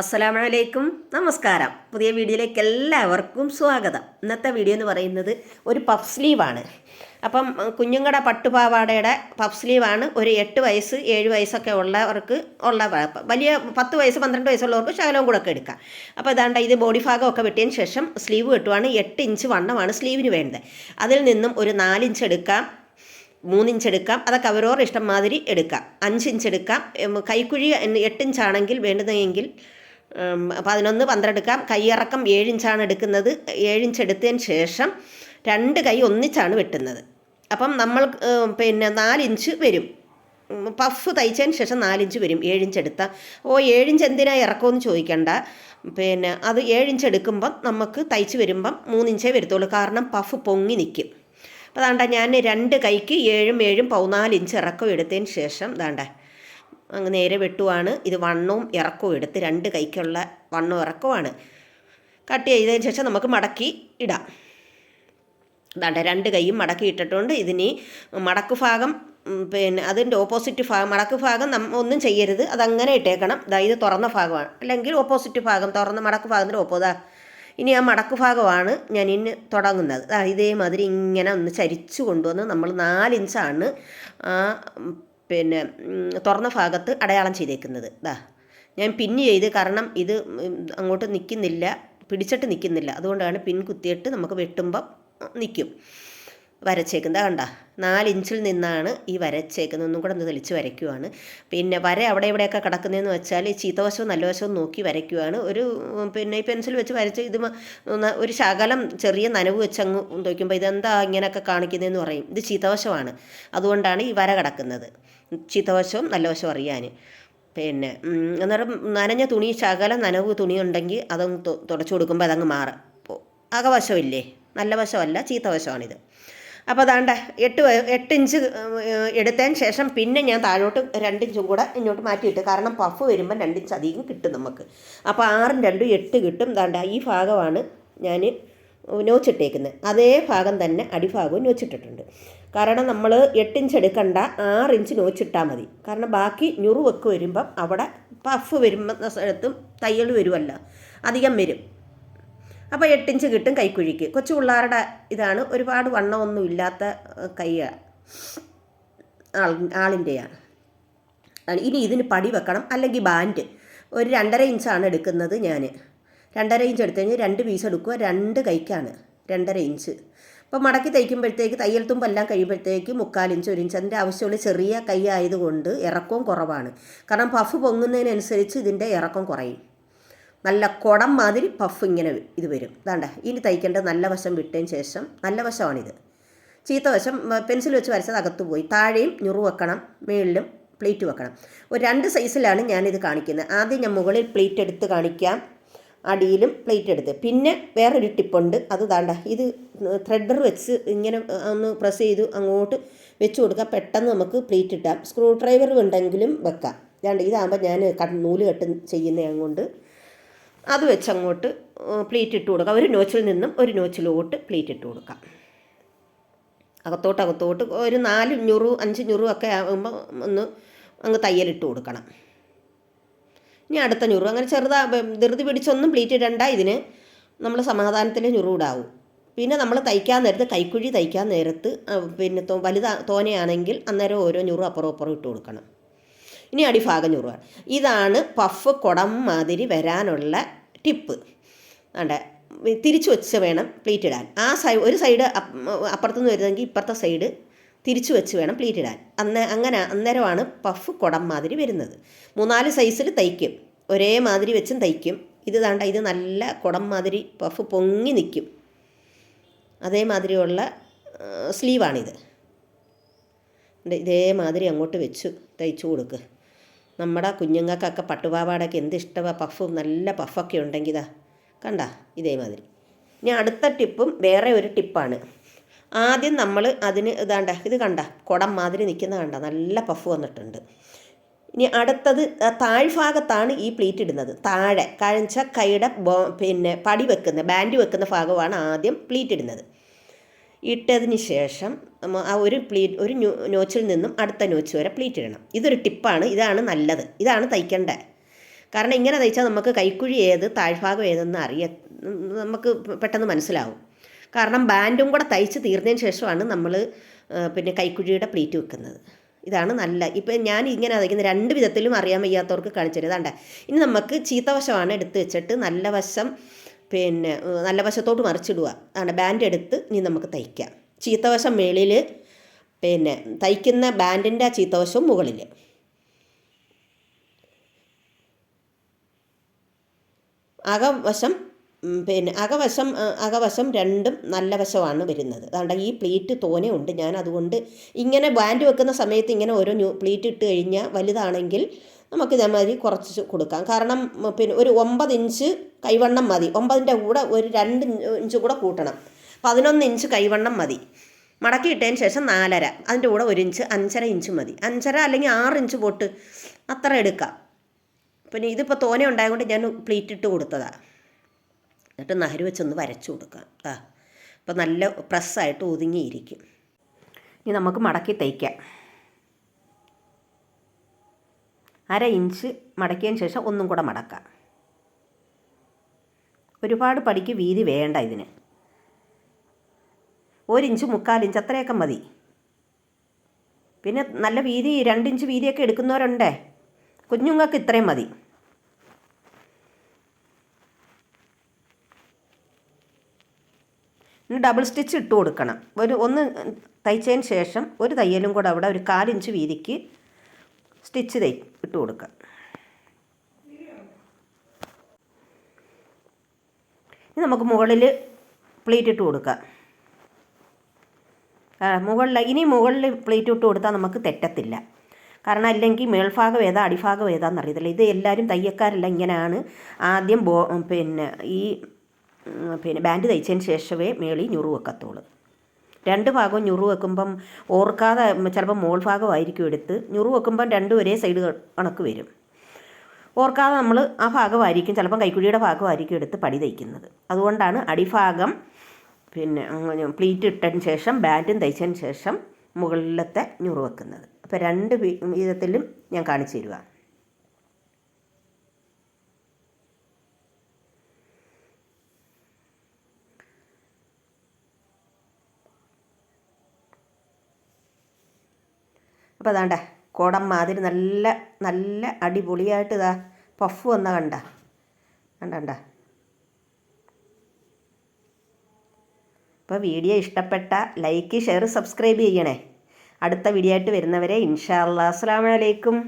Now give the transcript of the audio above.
അസ്സലാമലൈക്കും. നമസ്കാരം. പുതിയ വീഡിയോയിലേക്ക് എല്ലാവർക്കും സ്വാഗതം. ഇന്നത്തെ വീഡിയോ എന്ന് പറയുന്നത് ഒരു പഫ് സ്ലീവാണ് അപ്പം കുഞ്ഞുങ്ങളുടെ പട്ടുപാവാടയുടെ പഫ് സ്ലീവാണ് ഒരു എട്ട് വയസ്സ് ഏഴ് വയസ്സൊക്കെ ഉള്ളവർക്ക് ഉള്ള വലിയ പത്ത് വയസ്സ് പന്ത്രണ്ട് വയസ്സുള്ളവർക്ക് ശകലവും കൂടെ ഒക്കെ എടുക്കാം. അപ്പോൾ ഇതാണ്ട് ഇത് ബോഡി ഭാഗമൊക്കെ വെട്ടിയതിന് ശേഷം സ്ലീവ് വെട്ടുവാണ്. എട്ട് ഇഞ്ച് വണ്ണമാണ് സ്ലീവിന് വേണ്ടത്. അതിൽ നിന്നും ഒരു നാലിഞ്ച് എടുക്കാം. മൂന്നിഞ്ച് എടുക്കാം. അതൊക്കെ അവരോർ ഇഷ്ടം മാതിരി എടുക്കാം. അഞ്ചിഞ്ച് എടുക്കാം. കൈക്കുഴി എട്ടിഞ്ചാണെങ്കിൽ ഉം, പതിനൊന്ന് പന്ത്രണ്ടെടുക്കാം കൈയിറക്കം ഏഴിഞ്ചാണ് എടുക്കുന്നത്. ഏഴിഞ്ച് എടുത്തതിന് ശേഷം രണ്ട് കൈ ഒന്നിച്ചാണ് വെട്ടുന്നത്. അപ്പം നമ്മൾ പിന്നെ നാലിഞ്ച് വരും. പഫ് തയ്ച്ചതിന് ശേഷം നാലിഞ്ച് വരും. ഏഴിഞ്ച് എടുത്താൽ ഓ ഏഴിഞ്ച് എന്തിനാ ഇറക്കുമെന്ന് ചോദിക്കണ്ട. പിന്നെ അത് ഏഴിഞ്ച് എടുക്കുമ്പം നമുക്ക് തയ്ച്ച് വരുമ്പം മൂന്നിഞ്ചേ വരത്തുള്ളൂ. കാരണം പഫ് പൊങ്ങി നിൽക്കും അപ്പോൾ അതാണ്ട ഞാൻ രണ്ട് കൈക്ക് ഏഴും ഏഴും പതിനാലിഞ്ച് ഇറക്കം എടുത്തതിന് ശേഷം ദാണ്ട അങ്ങ് നേരെ വെട്ടുവാണ്. ഇത് വണ്ണവും ഇറക്കവും എടുത്ത് രണ്ട് കൈക്കുള്ള വണ്ണവും ഇറക്കവുമാണ്. കട്ട് ചെയ്തതിന് ശേഷം നമുക്ക് മടക്കി ഇടാം. അതാണ് രണ്ട് കൈയും മടക്കി ഇട്ടിട്ടുണ്ട്. ഇതിനി മടക്ക് ഭാഗം പിന്നെ അതിന്റെ ഓപ്പോസിറ്റ് ഭാഗം മടക്ക് ഭാഗം നമ്മ ഒന്നും ചെയ്യരുത്. അതങ്ങനെ ഇട്ടേക്കണം. അതായത് തുറന്ന ഭാഗമാണ്. അല്ലെങ്കിൽ ഓപ്പോസിറ്റ് ഭാഗം തുറന്ന മടക്ക് ഭാഗത്തിന്റെ ഒപ്പോതാ ഇനി ആ മടക്ക് ഭാഗമാണ് ഞാൻ ഇന്ന് തുടങ്ങുന്നത്. ഇതേമാതിരി ഇങ്ങനെ ഒന്ന് ചരിച്ചു കൊണ്ടുവന്ന് നമ്മൾ നാലിഞ്ചാണ് ആ പിന്നെ തുറന്ന ഭാഗത്ത് അടയാളം ചെയ്തേക്കുന്നത്. ഇതാ ഞാൻ പിൻ ചെയ്ത് കാരണം ഇത് അങ്ങോട്ട് നിൽക്കുന്നില്ല പിടിച്ചിട്ട് നിൽക്കുന്നില്ല അതുകൊണ്ടാണ് പിൻ കുത്തിയിട്ട് നമുക്ക് വെട്ടുമ്പം നിൽക്കും വരച്ചേക്കുന്നത്. കണ്ട നാലിഞ്ചിൽ നിന്നാണ് ഈ വരച്ചേക്കുന്നത്. ഒന്നും കൂടെ ഒന്ന് തെളിച്ച് വരയ്ക്കുവാണ്. പിന്നെ വര അവിടെ ഇവിടെയൊക്കെ കിടക്കുന്നതെന്ന് വെച്ചാൽ ചീത്തവശവും നല്ല വശവും നോക്കി വരയ്ക്കുവാണ്. ഒരു പിന്നെ ഈ പെൻസിൽ വെച്ച് വരച്ച് ഇത് ഒരു ശകലം ചെറിയ നനവ് വെച്ച് അങ്ങ് നോക്കുമ്പോൾ ഇതെന്താ ഇങ്ങനെയൊക്കെ കാണിക്കുന്നതെന്ന് പറയും. ഇത് ചീത്തവശമാണ് അതുകൊണ്ടാണ് ഈ വര കിടക്കുന്നത്. ചീത്തവശവും നല്ല വശവും അറിയാൻ പിന്നെ അന്നേരം നനഞ്ഞ തുണി ശകലം നനവ് തുണി ഉണ്ടെങ്കിൽ അതങ്ങ് തുടച്ചു കൊടുക്കുമ്പോൾ അതങ്ങ് മാറും. അകവശമില്ലേ? നല്ല വശമല്ല ചീത്ത വശമാണിത്. അപ്പോൾ അതാണ്ട എട്ട് എട്ട് ഇഞ്ച് എടുത്തതിന് ശേഷം പിന്നെ ഞാൻ താഴോട്ട് രണ്ടിഞ്ചും കൂടെ ഇങ്ങോട്ട് മാറ്റിയിട്ട് കാരണം പഫ് വരുമ്പോൾ രണ്ടിഞ്ച് അധികം കിട്ടും നമുക്ക്. അപ്പോൾ ആറും രണ്ടും എട്ട് കിട്ടും. ദാണ്ട ഈ ഭാഗമാണ് ഞാൻ നോച്ചിട്ടേക്കുന്നത് അതേ ഭാഗം തന്നെ അടിഭാഗവും നോച്ചിട്ടിട്ടുണ്ട്. കാരണം നമ്മൾ എട്ടിഞ്ച് എടുക്കണ്ട ആറിഞ്ച് നോച്ചിട്ടാൽ മതി. കാരണം ബാക്കി ഞുറുവൊക്കെ വരുമ്പം അവിടെ പഫ് വരുമ്പോൾ സ്ഥലത്തും തയ്യൽ വരുമല്ലോ അധികം വരും. അപ്പോൾ എട്ടിഞ്ച് കിട്ടും കൈക്കുഴിക്ക്. കൊച്ചു പിള്ളേരുടെ ഇതാണ്. ഒരുപാട് വണ്ണമൊന്നും ഇല്ലാത്ത കൈ ആൾ ആളിന്റെയാണ് ഇനി ഇതിന് പടി വെക്കണം. അല്ലെങ്കിൽ ബാൻഡ്. ഒരു രണ്ടര ഇഞ്ചാണ് എടുക്കുന്നത് ഞാൻ രണ്ടര ഇഞ്ച് എടുത്തു കഴിഞ്ഞാൽ രണ്ട് പീസ് എടുക്കുക. രണ്ട് കൈക്കാണ്. രണ്ടര ഇഞ്ച്. അപ്പോൾ മടക്കി തയ്ക്കുമ്പോഴത്തേക്ക് തയ്യൽ തുമ്പെല്ലാം കഴിയുമ്പോഴത്തേക്ക് മുക്കാൽ ഇഞ്ച് ഒരു ഇഞ്ച്. അതിന്റെ ആവശ്യമുള്ള ചെറിയ കൈ ആയതുകൊണ്ട് ഇറക്കവും കുറവാണ്. കാരണം പഫ് പൊങ്ങുന്നതിനനുസരിച്ച് ഇതിന്റെ ഇറക്കം കുറയും. നല്ല കുടം മാതിരി പഫ് ഇങ്ങനെ ഇത് വരും. അതാണ്ട ഇനി തയ്ക്കേണ്ട നല്ല വശം വിട്ടതിന് ശേഷം നല്ല വശമാണിത്. ചീത്ത വശം പെൻസിൽ വെച്ച് വരച്ചത് അകത്ത് പോയി. താഴെയും ഞുറു വെക്കണം മേളിലും പ്ലേറ്റ് വെക്കണം. ഒരു രണ്ട് സൈസിലാണ് ഞാനിത് കാണിക്കുന്നത്. ആദ്യം ഞാൻ മുകളിൽ പ്ലേറ്റ് എടുത്ത് കാണിക്കാം. അടിയിലും പ്ലേറ്റ് എടുത്ത്. പിന്നെ വേറൊരു ടിപ്പുണ്ട്. അത് താണ്ട ഇത് ത്രെഡർ വെച്ച് ഇങ്ങനെ ഒന്ന് പ്രസ് ചെയ്ത് അങ്ങോട്ട് വെച്ച് കൊടുക്കാം. പെട്ടെന്ന് നമുക്ക് പ്ലേറ്റ് ഇട്ടാം. സ്ക്രൂ ഡ്രൈവർ ഉണ്ടെങ്കിലും വെക്കാം. ഇതാണ്ട് ഇതാകുമ്പോൾ ഞാൻ നൂൽ കെട്ട് ചെയ്യുന്ന കൊണ്ട് അത് വെച്ച് അങ്ങോട്ട് പ്ലേറ്റ് ഇട്ട് കൊടുക്കുക ഒരു നോച്ചിൽ നിന്നും ഒരു നോച്ചിലോട്ട് പ്ലേറ്റ് ഇട്ട് കൊടുക്കുക അകത്തോട്ട് അകത്തോട്ട് ഒരു നാല് ഞുറു അഞ്ച് ഞുറു ഒക്കെ ആകുമ്പോൾ ഒന്ന് അങ്ങ് തയ്യലിട്ട് കൊടുക്കണം. ഇനി അടുത്ത ഞുറു. അങ്ങനെ ചെറുതാ ധൃതി പിടിച്ചൊന്നും പ്ലീറ്റ് ഇടണ്ട. ഇതിന് നമ്മൾ സമാധാനത്തിൽ ഞുറുവിടാവും പിന്നെ നമ്മൾ തയ്ക്കാൻ നേരത്ത് കൈക്കുഴി തയ്ക്കാൻ നേരത്ത് പിന്നെ വലുതാ തോനെയാണെങ്കിൽ അന്നേരം ഓരോ ഞുറു അപ്പുറം അപ്പുറം ഇട്ട് കൊടുക്കണം. ഇനി അടിഭാഗം ഞുറുക ഇതാണ് പഫ് കുടം മാതിരി വരാനുള്ള ടിപ്പ് വേണ്ട തിരിച്ചു വെച്ച് വേണം പ്ലീറ്റ് ഇടാൻ. ആ സൈ ഒരു സൈഡ് അപ്പുറത്തുനിന്ന് വരുന്നെങ്കിൽ ഇപ്പുറത്തെ സൈഡ് തിരിച്ചു വെച്ച് വേണം പ്ലീറ്റ് ഇടാൻ. അന്ന് അങ്ങനെ അന്നേരമാണ് പഫ് കുടം മാതിരി വരുന്നത്. മൂന്നാൽ സൈസിൽ തയ്ക്കും. ഒരേ മാതിരി വെച്ചും തയ്ക്കും. ഇത് താണ്ട ഇത് നല്ല കുടം മാതിരി പഫ് പൊങ്ങി നിൽക്കും അതേമാതിരിയുള്ള സ്ലീവാണിത് ഇതേമാതിരി അങ്ങോട്ട് വെച്ച് തയ്ച്ചു കൊടുക്ക്. നമ്മുടെ കുഞ്ഞുങ്ങൾക്കൊക്കെ പട്ടുപാവാടൊക്കെ എന്ത് ഇഷ്ടമാണ് പഫ് നല്ല പഫൊക്കെ ഉണ്ടെങ്കിൽ കണ്ട? ഇതേമാതിരി. ഇനി അടുത്ത ടിപ്പും വേറെ ഒരു ടിപ്പാണ്. ആദ്യം നമ്മൾ അതിന് ഇതാണ്ട ഇത് കണ്ട? കുടം മാതിരി നിൽക്കുന്ന കണ്ട? നല്ല പഫ് വന്നിട്ടുണ്ട്. ഇനി അടുത്തത് താഴ്ഭാഗത്താണ് ഈ പ്ലീറ്റ് ഇടുന്നത്. താഴെ കഴിച്ച കൈയുടെ പിന്നെ പടി വെക്കുന്ന ബാൻഡ് വെക്കുന്ന ഭാഗമാണ് ആദ്യം പ്ലീറ്റ് ഇടുന്നത്. ഇട്ടതിന് ശേഷം ആ ഒരു പ്ലീറ്റ് ഒരു നോച്ചിൽ നിന്നും അടുത്ത നോച്ച് വരെ പ്ലീറ്റ് ഇടണം. ഇതൊരു ടിപ്പാണ്. ഇതാണ് നല്ലത്. ഇതാണ് തയ്ക്കേണ്ടത്. കാരണം ഇങ്ങനെ തയ്ച്ചാൽ നമുക്ക് കൈക്കുഴി ഏത് താഴ്ഭാഗം ഏതെന്ന് അറിയ നമുക്ക് പെട്ടെന്ന് മനസ്സിലാവും. കാരണം ബാൻഡും കൂടെ തയ്ച്ച് തീർന്നതിന് ശേഷമാണ് നമ്മൾ പിന്നെ കൈക്കുഴിയുടെ പ്ലീറ്റ് വെക്കുന്നത്. ഇതാണ് നല്ല. ഇപ്പം ഞാൻ ഇങ്ങനെ തയ്ക്കുന്ന രണ്ട് വിധത്തിലും അറിയാൻ വയ്യാത്തവർക്ക് കാണിച്ചു തരും. ഇനി നമുക്ക് ചീത്ത വശമാണ് എടുത്ത് വെച്ചിട്ട് നല്ല വശം പിന്നെ നല്ല വശത്തോട്ട് മറിച്ചിടുക. ആണ് ബാൻഡ് എടുത്ത് ഇനി നമുക്ക് തയ്ക്കാം. ചീത്തവശം മേളിൽ പിന്നെ തയ്ക്കുന്ന ബാൻഡിന്റെ ആ ചീത്തവശവും മുകളിൽ അകവശം പിന്നെ അകവശം അകവശം രണ്ടും നല്ല വശമാണ് വരുന്നത്. അതുകൊണ്ട് ഈ പ്ലീറ്റ് തോനെ ഉണ്ട്. ഞാൻ അതുകൊണ്ട് ഇങ്ങനെ ബാൻഡ് വെക്കുന്ന സമയത്ത് ഇങ്ങനെ ഓരോ ന്യൂ പ്ലീറ്റ് ഇട്ട് കഴിഞ്ഞാൽ വലുതാണെങ്കിൽ നമുക്ക് ഇതേമാതിരി കുറച്ച് കൊടുക്കാം. കാരണം പിന്നെ ഒരു ഒമ്പത് ഇഞ്ച് കൈവണ്ണം മതി. ഒമ്പതിന്റെ കൂടെ ഒരു രണ്ട് ഇഞ്ച് കൂടെ കൂട്ടണം. പതിനൊന്ന് ഇഞ്ച് കൈവണ്ണം മതി. മടക്കി ഇട്ടതിന് ശേഷം നാലര. അതിന്റെ കൂടെ ഒരു ഇഞ്ച് അഞ്ചര ഇഞ്ച് മതി. അഞ്ചര അല്ലെങ്കിൽ ആറ് ഇഞ്ച് പൊട്ട് അത്ര എടുക്കാം. പിന്നെ ഇതിപ്പോൾ തോനെ ഉണ്ടായതുകൊണ്ട് ഞാൻ പ്ലീറ്റ് ഇട്ട് കൊടുത്തതാണ് എന്നിട്ട് നഹര് വെച്ചൊന്ന് വരച്ചു കൊടുക്കാം ആ അപ്പോൾ നല്ല പ്രസ്സായിട്ട് ഒതുങ്ങിയിരിക്കും. ഇനി നമുക്ക് മടക്കി തയ്ക്കാം അര ഇഞ്ച് മടക്കിയതിന് ശേഷം ഒന്നും കൂടെ മടക്കാം. ഒരുപാട് പടിക്ക് വീതി വേണ്ട ഇതിന്. ഒരിഞ്ച് മുക്കാലിഞ്ച് അത്രയൊക്കെ മതി. പിന്നെ നല്ല വീതി രണ്ടിഞ്ച് വീതിയൊക്കെ എടുക്കുന്നവരുണ്ടേ. കുഞ്ഞുങ്ങൾക്ക് ഇത്രയും മതി. ഇനി ഡബിൾ സ്റ്റിച്ച് ഇട്ട് കൊടുക്കണം. ഒരു ഒന്ന് തയ്ച്ചതിന് ശേഷം ഒരു തയ്യലും കൂടെ അവിടെ ഒരു കാലിഞ്ച് വീതിക്ക് സ്റ്റിച്ച് തൈ ഇട്ട് കൊടുക്കുക. ഇനി നമുക്ക് മുകളിൽ പ്ലീറ്റ് ഇട്ട് കൊടുക്കാം മുകളിൽ ഇനി മുകളിൽ പ്ലേറ്റ് ഇട്ട് കൊടുത്താൽ നമുക്ക് തെറ്റത്തില്ല. കാരണം അല്ലെങ്കിൽ മേൽഭാഗം ഏതാ അടിഭാഗം ഏതാന്ന് അറിയത്തില്ല. ഇത് എല്ലാവരും തയ്യക്കാരെല്ലാം ഇങ്ങനെയാണ് ആദ്യം ബോ പിന്നെ ഈ പിന്നെ ബാൻഡ് തയ്ച്ചതിന് ശേഷമേ മേളി ഞുറു വെക്കത്തുള്ളൂ. രണ്ട് ഭാഗവും ഞുറു വെക്കുമ്പം ഓർക്കാതെ ചിലപ്പോൾ മോൾ ഭാഗമായിരിക്കും എടുത്ത് ഞുറു വെക്കുമ്പം രണ്ടും ഒരേ സൈഡ് കണക്ക് വരും. ഓർക്കാതെ നമ്മൾ ആ ഭാഗമായിരിക്കും ചിലപ്പം കൈക്കുഴിയുടെ ഭാഗമായിരിക്കും എടുത്ത് പടി തയ്ക്കുന്നത്. അതുകൊണ്ടാണ് അടിഭാഗം പിന്നെ പ്ലീറ്റ് ഇട്ടതിന് ശേഷം ബാൻഡും തയ്ച്ചതിന് ശേഷം മുകളിലത്തെ ഞുറു വെക്കുന്നത്. അപ്പോൾ രണ്ട് വിധത്തിലും ഞാൻ കാണിച്ചു തരുക അപ്പോൾ അതാണ്ട കോടം മാതിരി നല്ല നല്ല അടിപൊളിയായിട്ട് ഇതാ പഫ് വന്ന കണ്ട. കണ്ട കണ്ട. അപ്പോൾ വീഡിയോ ഇഷ്ടപ്പെട്ട ലൈക്ക് ഷെയർ സബ്സ്ക്രൈബ് ചെയ്യണേ. അടുത്ത വീഡിയോ ആയിട്ട് വരുന്നവരെ ഇൻഷാ അല്ലാ അസ്സാം വലൈക്കും